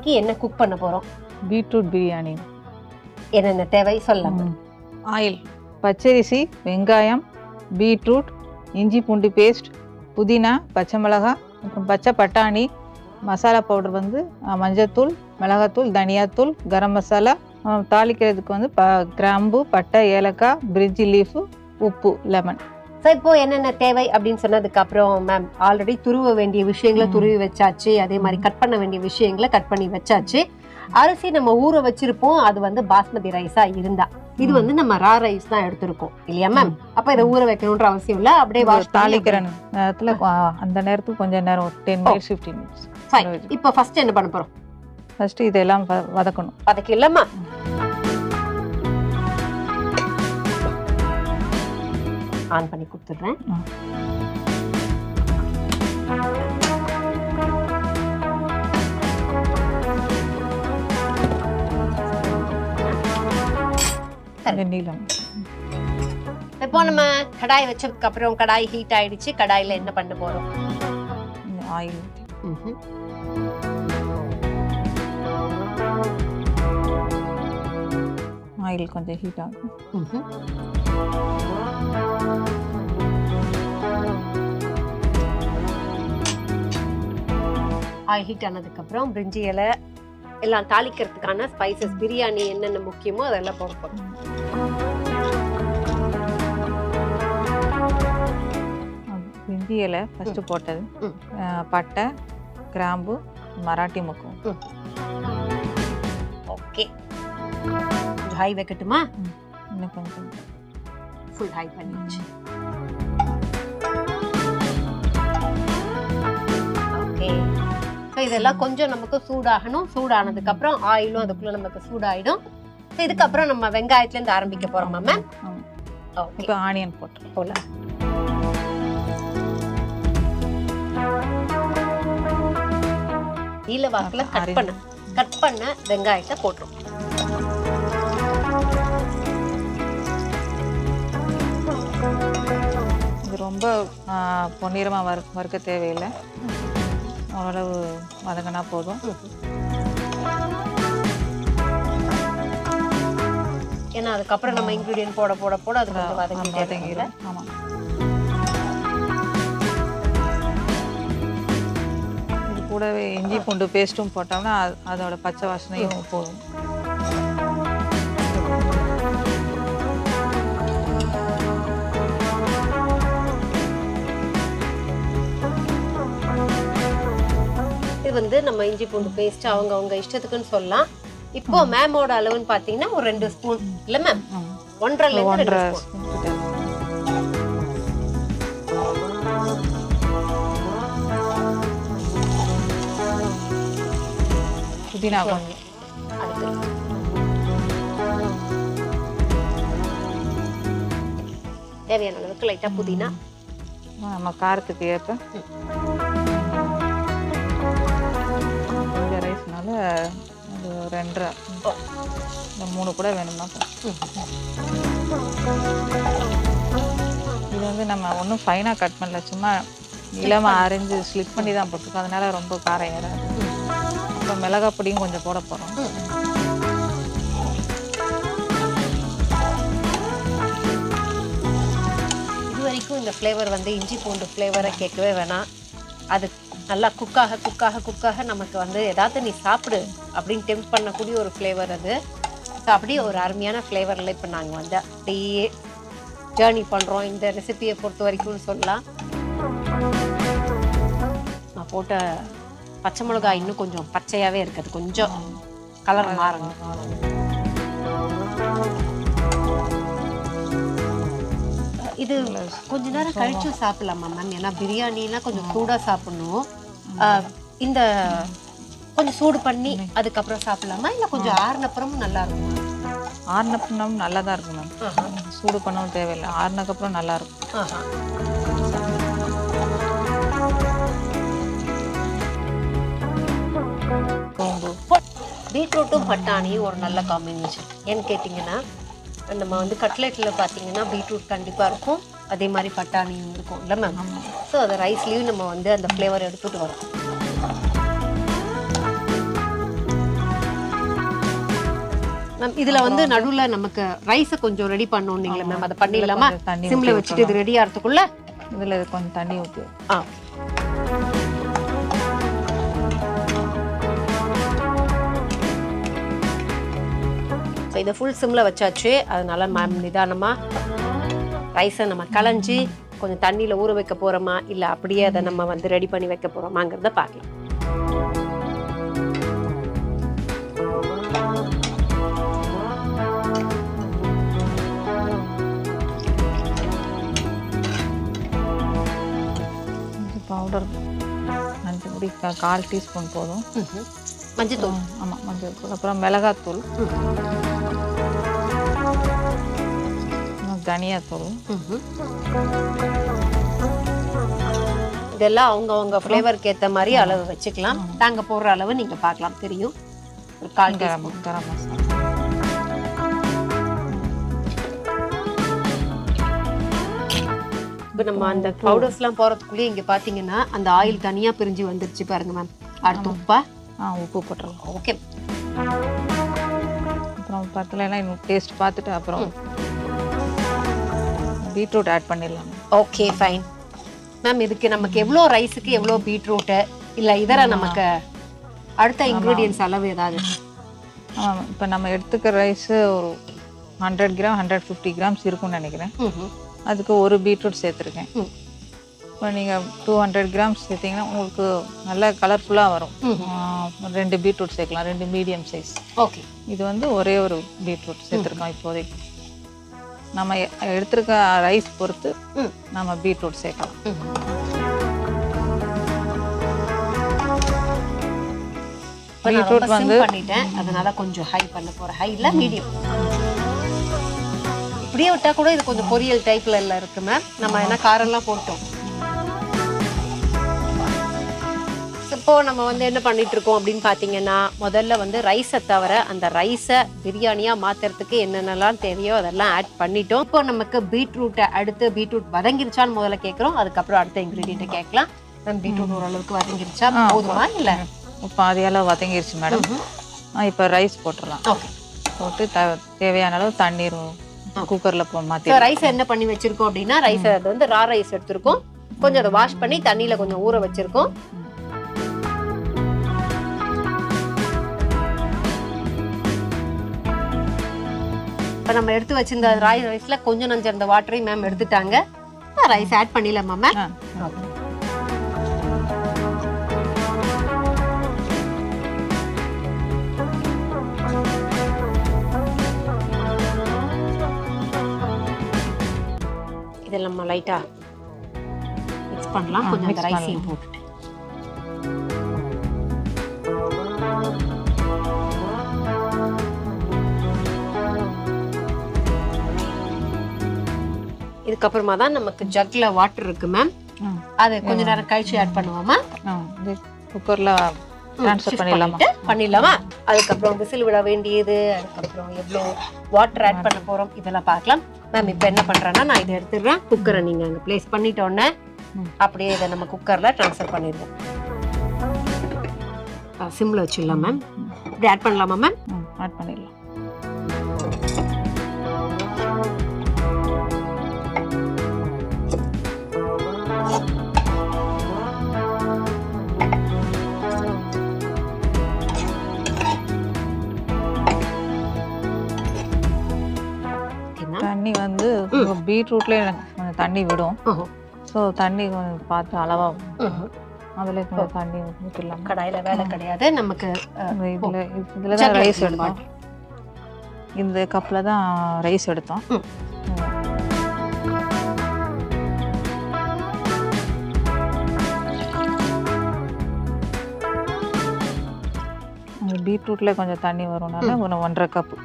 இன்னைக்கு என்ன குக் பண்ண போறோம்? பீட்ரூட் பிரியாணி. என்னென்ன தேவை? சொல்லலாம். ஆயில் பச்சரிசி வெங்காயம் பீட்ரூட் இஞ்சி பூண்டு பேஸ்ட் புதினா பச்சை மிளகாய் அப்புறம் பச்சை பட்டாணி மசாலா பவுடர் வந்து மஞ்சத்தூள் மிளகாத்தூள் தனியாத்தூள் கரம் மசாலா தாளிக்கிறதுக்கு வந்து ப கிராம்பு பட்டை ஏலக்காய் பிரிட்ஜி லீஃபு உப்பு லெமன். ஸோ இப்போ என்னென்ன தேவை அப்படின்னு சொன்னதுக்கு அப்புறம் மேம் ஆல்ரெடி துருவ வேண்டிய விஷயங்களை. துருவி வச்சாச்சு. அதே மாதிரி கட் பண்ண வேண்டிய விஷயங்களை கட் பண்ணி வச்சாச்சு. அரிசி நம்ம ஊற வச்சிருப்போம். அது வந்து பாஸ்மதி ரைஸா இருந்தா. இது. வந்து நம்ம ரா ரைஸ் தான் எடுத்திருக்கோம். இல்லையா மேம் அப்ப இதை ஊற வைக்கணும்ன்ற அவசியம் இல்ல. அப்படியே வாஷ் தாளிக்கிற நேரத்தில் அந்த நேரத்துக்கு கொஞ்சம் நேரம் டென். மினிட்ஸ் ஃபிஃப்டீன் மினிட்ஸ் இப்போ ஃபர்ஸ்ட் என்ன பண்ண போறோம்? ஃபஸ்ட்டு இதெல்லாம் வதக்கணும். அதுக்கு ஆன் பண்ணி கொடுத்துட்றேன். நீளம். இப்போ நம்ம கடாய் வச்சதுக்கு அப்புறம் கடாய் ஹீட் ஆயிடுச்சு. கடாயில என்ன பண்ண போறோம்? ஆயில். ஆயில் கொஞ்சம் ஹீட் ஆகும். ஆயில் ஹீட் ஆனதுக்கு அப்புறம் பிரிஞ்சி இலை எல்லாம் தாளிக்கிறதுக்கான ஸ்பைசஸ் பிரியாணி என்னென்ன முக்கியமோ அதெல்லாம் போட பிரிஞ்சி இலை ஃபஸ்ட்டு போட்டது. பட்டை கிராம்பு மராட்டி முக்கம் ஓகே. ஹை வைக்கட்டுமா? இன்னும் கொஞ்சம். ஃபுல் ஹை பண்ணிடுச்சு ஓகே ஸோ இதெல்லாம் கொஞ்சம் நமக்கு சூடாகணும். சூடானதுக்கு அப்புறம் ஆயிலும் அதுக்குள்ள நமக்கு சூடாயிடும். ஸோ இதுக்கப்புறம் நம்ம வெங்காயத்துல இருந்து ஆரம்பிக்க போறோமா மேம் இப்போ ஆனியன் போட்டுருவோம் போல நீல வாக்குல கட். பண்ண. கட் பண்ண வெங்காயத்தை போட்டுரும். ரொம்ப ஆஹ், பொன்னிறமா வறு வறுக்க தேவையில்லை. ஓரளவு வதங்கினா போதும். ஏன்னா அதுக்கப்புறம் நம்ம இன்கிரீடியன்ட் போட போட போட அது கொஞ்சம் வதங்கிட்டே ஆமாம் இது கூடவே இஞ்சி பூண்டு பேஸ்ட்டும் போட்டோம்னா அது- அதோட பச்சை வாசனையும் போதும். வந்து நம்ம இஞ்சி பூண்டு பேஸ்ட் அவங்க அவங்க இஷ்டத்துக்குன்னு சொல்லலாம். இப்போ மேமோட அளவுன்னு பாத்தீங்கன்னா ஒரு ரெண்டு ஸ்பூன் இல்ல மேம் ஒன்றரை. புதினா தேவையான அளவுக்கு லைட்டா புதினா. நம்ம காரத்துக்கு ஏற்ப. அதனால் அது ரெண்டரை. இந்த மூணு கூட வேணும்னா இது வந்து நம்ம ஒன்றும் ஃபைனாக கட் பண்ணல. சும்மா இளமாக அரைஞ்சு ஸ்லிப் பண்ணி தான் போட்டிருக்கோம். அதனால் ரொம்ப காரம் ஏறாது. இப்போ மிளகா பொடியும் கொஞ்சம் போட போகிறோம் இது வரைக்கும் இந்த ஃப்ளேவர் வந்து இஞ்சி பூண்டு ஃப்ளேவரை கேட்கவே வேணாம். அது நல்லா குக்காக குக்காக குக்காக நமக்கு வந்து ஏதாவது நீ சாப்பிடு அப்படின்னு டெம்ப் பண்ணக்கூடிய ஒரு ஃப்ளேவர் அது. ஸோ அப்படியே ஒரு அருமையான ஃப்ளேவரில் இப்போ நாங்கள் வந்து அப்படியே ஜேர்னி பண்ணுறோம் இந்த ரெசிபியை பொறுத்த வரைக்கும்னு சொல்லலாம். நான் போட்ட பச்சை மிளகாய் இன்னும் கொஞ்சம் பச்சையாகவே இருக்குது கொஞ்சம் கலர் மாறணும். இது கொஞ்ச நேரம் கழிச்சு சாப்பிடலாமா மேம் ஏன்னா பிரியாணினா கொஞ்சம் சூடாக சாப்பிடணும். இந்த கொஞ்சம் சூடு பண்ணி அதுக்கப்புறம் சாப்பிடலாமா? இல்ல கொஞ்சம் ஆறுனப்புறமும் நல்லா இருக்கும்? ஆறுனப்புறம் நல்லா தான் இருக்கும் மேம். சூடு பண்ணவும் தேவையில்லை. ஆறுனக்கப்புறம் நல்லா இருக்கும். சோம்பு பீட்ரூட்டும் பட்டாணியும் ஒரு நல்ல காம்பினேஷன் ஏன்னு கேட்டிங்கன்னா நம்ம வந்து கட்லெட்டில் பார்த்தீங்கன்னா பீட்ரூட் கண்டிப்பாக இருக்கும். அதே மாதிரி பட்டாணியும் இருக்கும் இல்லை மேம் ஸோ அந்த ரைஸ்லேயும் நம்ம வந்து அந்த ஃப்ளேவர் எடுத்துகிட்டு வரோம் மேம் இதுல வந்து நடுவுல நமக்கு ரைஸை கொஞ்சம் ரெடி பண்ணோம்னீங்களே மேம் அதை பண்ணிடலாமா ஊத்தி வச்சுட்டு இது ரெடி ஆகிறதுக்குள்ள இதுல இது கொஞ்சம் தண்ணி ஊற்றி ஆ. ஸோ இதை ஃபுல் சிம்ல வச்சாச்சு. அதனால மேம் நிதானமா ரைஸை நம்ம களைஞ்சி கொஞ்சம் தண்ணியில ஊற வைக்க போறோமா? இல்ல அப்படியே அதை நம்ம வந்து ரெடி பண்ணி வைக்க போறோமாங்கிறத பார்க்கலாம். பவுடர் மஞ்சள் பொடி கா- கால் டீஸ்பூன் போதும். ம்ஹும். மஞ்சத்தூள். ஆமாம் மஞ்சள் தூள். அப்புறம் மிளகாத்தூள். தனியாத்தூள் ம்ஹும். இதெல்லாம் அவங்க அவங்க ஃப்ளேவருக்கு ஏத்த மாதிரி அளவு வச்சுக்கலாம். நாங்க போடுற அளவு நீங்க பார்க்கலாம். தெரியும்? ஒரு கால் கரம் கரம் மசாலா. இப்போ நம்ம அந்த பவுடர்ஸ்லாம் போறதுக்குள்ளேயே இங்க பாத்தீங்கன்னா அந்த ஆயில் தனியா பிரிஞ்சு வந்துருச்சு பாருங்க மேம் அடுத்து உப்பா? ஆ உப்பு போட்டுடலாம். ஓகே அப்புறம் பத்தில் எல்லாம் இன்னும் டேஸ்ட் பார்த்துட்டு அப்புறம் பீட்ரூட் ஆட் பண்ணிடலாம் ஓகே ஃபைன் மேம் இதுக்கு நமக்கு எவ்வளோ ரைஸுக்கு எவ்வளோ பீட்ரூட்டு? இல்ல இதர நமக்கு அடுத்த இன்க்ரீடியன்ஸ் அளவு ஏதாவது? இப்போ நம்ம எடுத்துக்கிற ரைஸு ஒரு hundred gram hundred fifty grams இருக்கும்னு நினைக்கிறேன். அதுக்கு ஒரு பீட்ரூட் சேர்த்துருக்கேன். இப்போ நீங்கள் டூ ஹண்ட்ரட் கிராம்ஸ் சேர்த்தீங்கன்னா உங்களுக்கு நல்லா கலர்ஃபுல்லாக வரும். ரெண்டு பீட்ரூட் சேர்க்கலாம் ரெண்டு மீடியம் சைஸ் ஓகே இது வந்து ஒரே ஒரு பீட்ரூட் சேர்த்துருக்கோம் இப்போதைக்கு. நம்ம எடுத்திருக்க ரைஸ் பொறுத்து. நம்ம பீட்ரூட் சேர்க்கலாம். பீட்ரூட் வந்து பண்ணிட்டேன். அதனால கொஞ்சம் ஹை பண்ண போறேன். ஹை இல்ல மீடியம் இப்படியே விட்டா கூட இது கொஞ்சம் பொரியல் டைப்ல எல்லாம் இருக்கு மேம் நம்ம என்ன காரம்லாம் போட்டோம். இப்போ நம்ம வந்து என்ன பண்ணிட்டு இருக்கோம் அப்படின்னு பாத்தீங்கன்னா முதல்ல வந்து ரைஸை தவிர அந்த ரைஸை பிரியாணியா மாத்துறதுக்கு என்னென்னலாம் தேவையோ அதெல்லாம் ஆட் பண்ணிட்டோம். இப்போ நமக்கு பீட்ரூட்டை அடுத்து பீட்ரூட் வதங்கிருச்சான்னு முதல்ல கேட்குறோம் அதுக்கப்புறம் அடுத்த இன்க்ரீடியண்ட்டை கேட்கலாம். மேம் பீட்ரூட் ஓரளவுக்கு வதங்கிருச்சா? போதுமா இல்ல? பாதியெல்லாம் வதங்கிருச்சு மேடம் இப்போ ரைஸ் போட்டுடலாம் ஓகே போட்டு த தேவையான அளவு தண்ணீர் குக்கரில் போ மாற்றி ரைஸ் என்ன பண்ணி வச்சிருக்கோம் அப்படின்னா ரைஸ் அது வந்து ரா ரைஸ் எடுத்திருக்கோம். கொஞ்சம் அதை வாஷ் பண்ணி தண்ணியில கொஞ்சம் ஊற வச்சிருக்கோம். இப்போ நம்ம எடுத்து வச்சிருந்த ராய் ரைஸ்ல கொஞ்சம் நஞ்சம் அந்த வாட்டரையும் மேம் எடுத்துட்டாங்க. ரைஸ் ஆட் பண்ணிடலாமா மேம் இதில் நம்ம லைட்டா மிக்ஸ் பண்ணலாம். கொஞ்சம் ரைஸையும் போட்டுட்டு. இதுக்கப்புறமா தான் நமக்கு ஜக்ல வாட்டர் இருக்கு மேம். அது கொஞ்ச நேரம் கழிச்சு ஆட் பண்ணுவோமா குக்கரில் ட்ரான்ஸ்ஃபர் பண்ணிடலாமா? பண்ணிடலாமா? அதுக்கப்புறம் விசில் விட வேண்டியது அதுக்கப்புறம் எவ்வளோ வாட்டர் ஆட் பண்ண போறோம் இதெல்லாம் பார்க்கலாம். மேம் இப்போ என்ன பண்றேன்னா நான் இதை எடுத்துடுறேன். குக்கரை நீங்க அங்க ப்ளேஸ் பண்ணிட்டோன்னே. அப்படியே இதை நம்ம குக்கர்ல ட்ரான்ஸ்ஃபர் பண்ணிடுவோம். சிம்ல வச்சிடலாம் மேம் இப்படி ஆட் பண்ணலாமா மேம் ஆட் பண்ணிடலாம். பீட்ரூட்ல எனக்கு கொஞ்சம் தண்ணி விடும். ஸோ தண்ணி கொஞ்சம் பார்த்து அளவாக. அதில் கொஞ்சம் தண்ணி ஊற்றிடலாம் கடாயில வேலை கிடையாது. நமக்கு இதில் இதில் தான் ரைஸ் எடுத்தோம். இந்த கப்பில் தான் ரைஸ் எடுத்தோம். பீட்ரூட்டில் கொஞ்சம் தண்ணி வரும்னால ஒரு ஒன்றரை கப்பு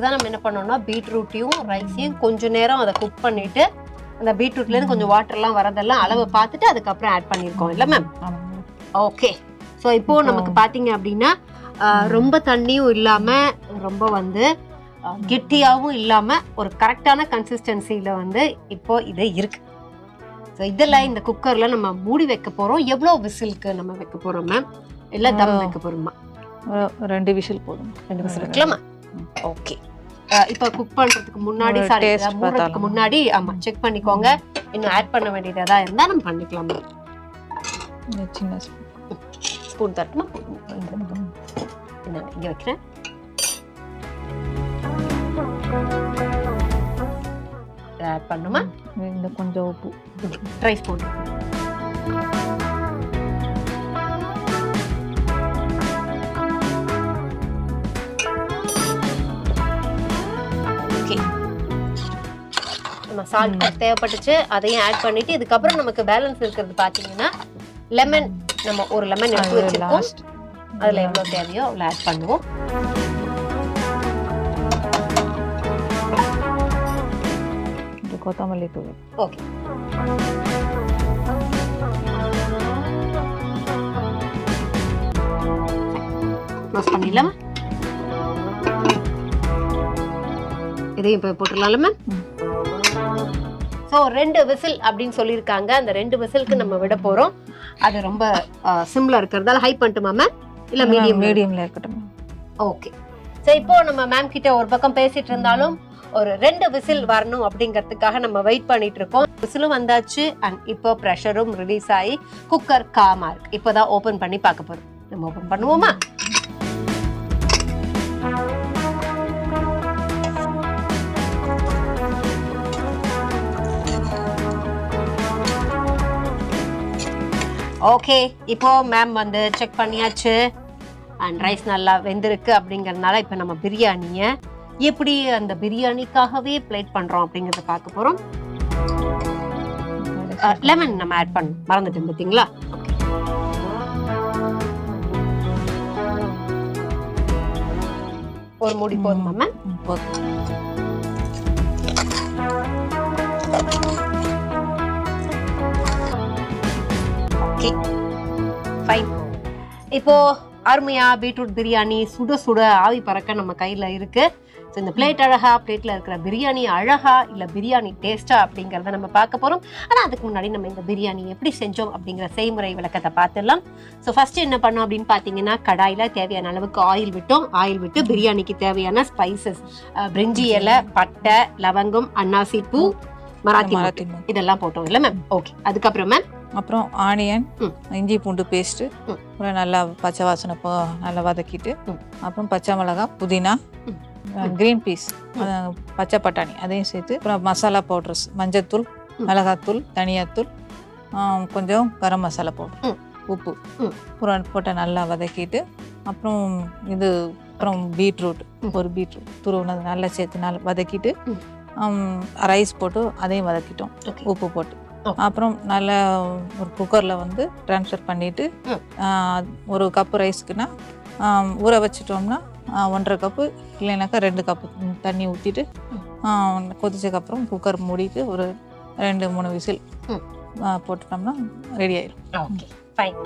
அதுக்கு தான் நம்ம என்ன பண்ணோம்னா பீட்ரூட்டையும் ரைஸையும் கொஞ்ச நேரம் அதை குக் பண்ணிட்டு அந்த பீட்ரூட்ல இருந்து கொஞ்சம் வாட்டர்லாம் வரதெல்லாம் அளவை பார்த்துட்டு அதுக்கப்புறம் ஆட் பண்ணியிருக்கோம் இல்ல மேம் ஓகே ஸோ இப்போ நமக்கு பாத்தீங்க அப்படின்னா ரொம்ப தண்ணியும் இல்லாம ரொம்ப வந்து ஆஹ், கெட்டியாவும் இல்லாம ஒரு கரெக்டான கன்சிஸ்டன்சில வந்து இப்போ இது இருக்கு. ஸோ இதில் இந்த குக்கரில் நம்ம மூடி வைக்க போகிறோம் எவ்வளோ விசிலுக்கு நம்ம வைக்க போகிறோம் மேம் இல்லை தம். வைக்க போகிறோமா ரெண்டு விஷில் போதும். ரெண்டு விசில் வைக்கலாமா. ஓகே இப்போ குக் பண்ணுறதுக்கு முன்னாடி சாரி மூடுறதுக்கு. முன்னாடி ஆமாம் செக் பண்ணிக்கோங்க. இன்னும் ஆட் பண்ண வேண்டியது எதாவது இருந்தால் நம்ம பண்ணிக்கலாம். சின்ன. ஸ்பூன் தட்டுமா இங்கே வைக்கிறேன். ஆட் பண்ணுமா? இந்த கொஞ்சம் உப்பு. ட்ரை ஸ்பூன் நம்ம சால்ட் தேவைப்பட்டுச்சு அதையும் ஆட் பண்ணிட்டு இதுக்கப்புறம் நமக்கு பேலன்ஸ் இருக்கிறது பார்த்தீங்கன்னா லெமன் நம்ம ஒரு லெமன் எடுத்து வச்சிருக்கோம். அதில் எவ்வளோ தேவையோ அவ்வளோ ஆட் பண்ணுவோம். கொத்தமல்லி தூள். ஓகே க்ளோஸ் பண்ணிடலாமா? இதையும் இப்போ போட்டுடலாம்ல மேம் ம். ஸோ ரெண்டு விசில் அப்படின்னு சொல்லியிருக்காங்க. அந்த ரெண்டு விசிலுக்கு நம்ம விட போகிறோம் அது ரொம்ப சிம்ல இருக்கிறதால ஹை பண்ணட்டுமா மேம் இல்லை மீடியம் மீடியம்ல இருக்கட்டும் ஓகே ஸோ இப்போ நம்ம மேம் கிட்ட ஒரு பக்கம் பேசிட்டு இருந்தாலும் ஒரு ரெண்டு விசில் வரணும் அப்படிங்கிறதுக்காக நம்ம வெயிட் பண்ணிட்டு இருக்கோம். விசிலும் வந்தாச்சு அண்ட் இப்போ ப்ரெஷரும் ரிலீஸ் ஆகி குக்கர் காமா இருக்கு இப்போதான் ஓபன் பண்ணி பார்க்க போறோம். நம்ம ஓபன் பண்ணுவோமா? ஓகே இப்போ மேம் வந்து செக் பண்ணியாச்சு. அண்ட் ரைஸ் நல்லா வெந்திருக்கு அப்படிங்கறதுனால இப்போ நம்ம பிரியாணியை எப்படி அந்த பிரியாணிக்காகவே பிளேட் பண்ணுறோம் அப்படிங்கிறத பார்க்க போகிறோம் லெமன் நம்ம ஆட் பண்ண மறந்துட்டோம் பார்த்தீங்களா ஒரு மூடி போதுமா மேம் போதும். ஓகே ஃபைன் இப்போ அருமையா பீட்ரூட் பிரியாணி சுட சுட ஆவி பறக்க நம்ம கையில் இருக்கு. ஸோ இந்த பிளேட் அழகா பிளேட்ல இருக்கிற பிரியாணி அழகா இல்ல பிரியாணி டேஸ்டா அப்படிங்கறத நம்ம பார்க்க போறோம். ஆனா அதுக்கு முன்னாடி நம்ம இந்த பிரியாணி எப்படி செஞ்சோம் அப்படிங்கிற செய்முறை விளக்கத்தை பார்த்துடலாம். ஸோ ஃபர்ஸ்ட் என்ன பண்ணோம் அப்படின்னு பார்த்தீங்கன்னா கடாயில தேவையான அளவுக்கு ஆயில் விட்டோம். ஆயில் விட்டு பிரியாணிக்கு தேவையான ஸ்பைசஸ் பிரிஞ்சி இலை பட்டை லவங்கம் அன்னாசி பூ மராத்தி மராத்தி. இதெல்லாம் போட்டோம் இல்ல மேம் ஓகே அதுக்கப்புறம் மேம் அப்புறம் ஆனியன். இஞ்சி பூண்டு பேஸ்ட்டு. அப்புறம் நல்லா பச்சை வாசனை போ நல்லா வதக்கிட்டு. அப்புறம் பச்சை மிளகாய் புதினா. கிரீன் பீஸ் பச்சை பட்டாணி அதையும் சேர்த்து அப்புறம் மசாலா பவுடர்ஸ் மஞ்சத்தூள். மிளகாத்தூள் தனியாத்தூள் கொஞ்சம் கரம் மசாலா பவுடர். உப்பு. அப்புறம் போட்டு நல்லா வதக்கிட்டு அப்புறம் இது அப்புறம் பீட்ரூட். ஒரு பீட்ரூட் துருவுனது நல்லா சேர்த்து நல்லா வதக்கிட்டு. ரைஸ் போட்டு அதையும் வதக்கிட்டோம் உப்பு போட்டு. அப்புறம் நல்லா ஒரு குக்கரில் வந்து ட்ரான்ஸ்ஃபர் பண்ணிவிட்டு. ஒரு கப்பு ரைஸ்க்குனா ஊற வச்சிட்டோம்னா ஒன்றரை கப்பு இல்லைனாக்கா ரெண்டு கப்பு தண்ணி ஊற்றிட்டு ம். கொதிச்சதுக்கப்புறம் குக்கர் மூடிட்டு ஒரு ரெண்டு மூணு விசில். போட்டுட்டோம்னா ரெடி ஆயிடும் ஓகே ஃபைன்